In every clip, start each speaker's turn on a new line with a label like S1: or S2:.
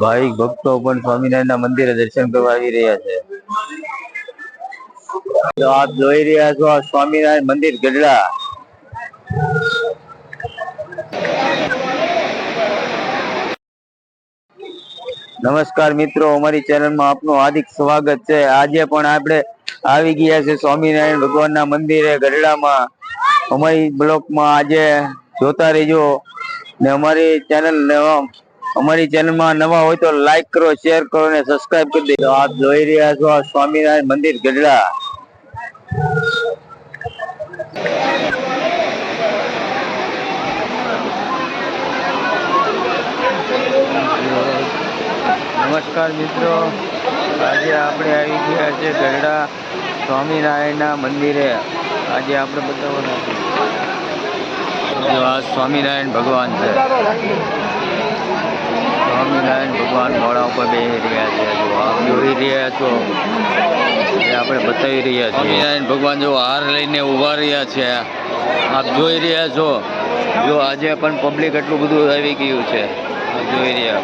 S1: ભાવિક ભક્તો પણ સ્વામિનારાયણ મંદિરે દર્શન કરવા આવી રહ્યા છે. તો આપ જોઈ રહ્યા છો સ્વામિનારાયણ મંદિર ગઢડા. નમસ્કાર મિત્રો, અમારી ચેનલમાં આપનું હાર્દિક સ્વાગત છે. આજે પણ આપણે આવી ગયા છે સ્વામિનારાયણ ભગવાનના મંદિરે ગઢડામાં. અમારી બ્લોકમાં આજે જોતા રહેજો. ને અમારી ચેનલ અમારી ચેનલમાં નવા હોય તો લાઈક કરો શેર કરો અને સબસ્ક્રાઇબ કરી દેજો. આપ જોઈ રહ્યા છો આ સ્વામિનારાયણ મંદિર ગઢડા. નમસ્કાર મિત્રો. આજે આપણે આવી ગયા છે ગઢડા સ્વામિનારાયણના મંદિરે. આજે આપણે આ સ્વામિનારાયણ ભગવાન છે. સ્વામિનારાયણ ભગવાન મોડા ઉપર બેસી રહ્યા છે જોઈ રહ્યા છો એ આપણે બતાવી રહ્યા છીએ. સ્વામિનારાયણ ભગવાન જો હાર લઈને ઊભા રહ્યા છે. આપ જોઈ રહ્યા છો. જો આજે પણ પબ્લિક એટલું બધું આવી ગયું છે. આપ જોઈ રહ્યા.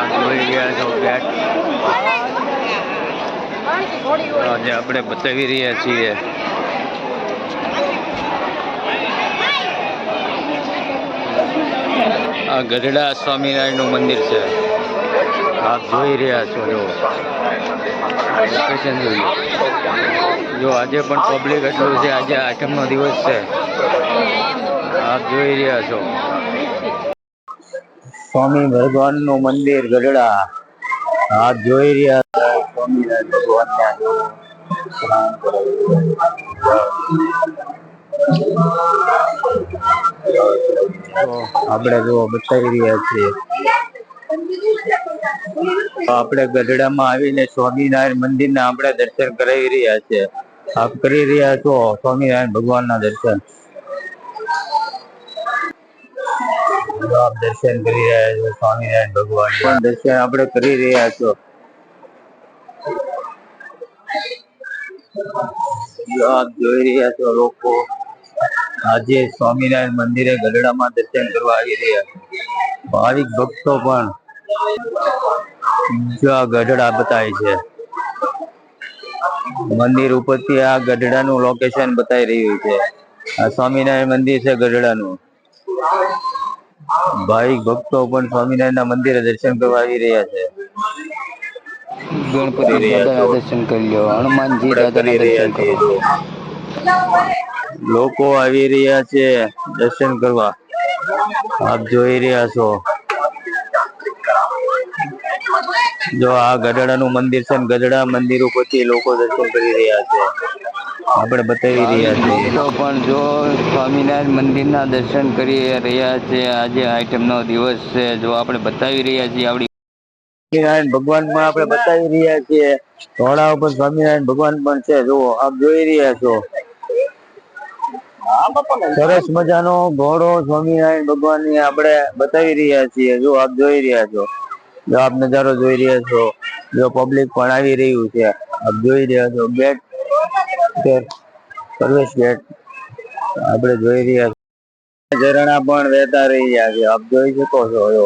S1: આપ જોઈ રહ્યા છો ગેટ આજે આપણે બતાવી રહ્યા છીએ. આ ગઢડા સ્વામિનારાયણનું મંદિર છે. આપ જોઈ રહ્યા છો, જો. લોકેશન જોઈએ જો આજે પણ પબ્લિક એટલું છે, આજે આઠમનો દિવસ છે. આપ જોઈ રહ્યા છો. સ્વામી ભગવાનનું મંદિર ગઢડા. આપ જોઈ રહ્યા છો સ્વામિનારાયણ ભગવાનના. જો સ્નાન આપણે જો બતાવી રહ્યા છીએ. આપણે ગઢડામાં આવીને સ્વામિનારાયણ મંદિરના આપણે દર્શન કરાવી રહ્યા છે. આપ કરી રહ્યા છો સ્વામિનારાયણ ભગવાનના દર્શન? આપ દર્શન કરી રહ્યા છો સ્વામિનારાયણ ભગવાન પણ દર્શન આપણે કરી રહ્યા છો. આપ જોઈ રહ્યા છો લોકો આજે સ્વામિનારાયણ મંદિરે ગઢડામાં દર્શન કરવા આવી રહ્યા છે. ભાવિક ભક્તો પણ જો આ ગઢડા બતાય છે. મંદિર ઉપરથી આ ગઢડાનું લોકેશન બતાવી રહ્યું છે. આ સ્વામિનારાયણ મંદિર છે ગઢડાનું. ભાવિક ભક્તો પણ સ્વામિનારાયણના મંદિરે દર્શન કરવા આવી રહ્યા છે.
S2: ગણપતિ દાદાના દર્શન કરી લો હનુમાનજી દાદાના દર્શન કરો.
S1: લોકો આવી રહ્યા છે દર્શન કરવા. આપ જોઈ રહ્યા છો. જો આ ગઢડાનું મંદિર છે ગઢડા મંદિર ઉપરથી લોકો દર્શન કરી રહ્યા છે. આપણે બતાવી રહ્યા છીએ.
S2: તો પણ જો સ્વામિનારાયણ મંદિરના દર્શન કરી રહ્યા છે આજે આઈટમનો દિવસ છે જો આપણે બતાવી રહ્યા છીએ આપણી
S1: સ્વામિનારાયણ ભગવાન પણ આપણે બતાવી રહ્યા છીએ. ઘોડા ઉપર સ્વામિનારાયણ ભગવાન પણ છે જુઓ આપ જોઈ રહ્યા છો. સરસ મજાનો ઘોડો, સ્વામિનારાયણ ભગવાનની આપણે બતાવી રહ્યા છીએ. જો આપ જોઈ રહ્યા છો, જો આપ નજારો જોઈ રહ્યા છો, જો પબ્લિક પણ આવી રહ્યું છે, આપ જોઈ રહ્યા છો ગેટ પ્રવેશ ગેટ આપણે જોઈ રહ્યા છો ઝરણા પણ વહેતા રહ્યા છે. આપ જોઈ શકો છો, જો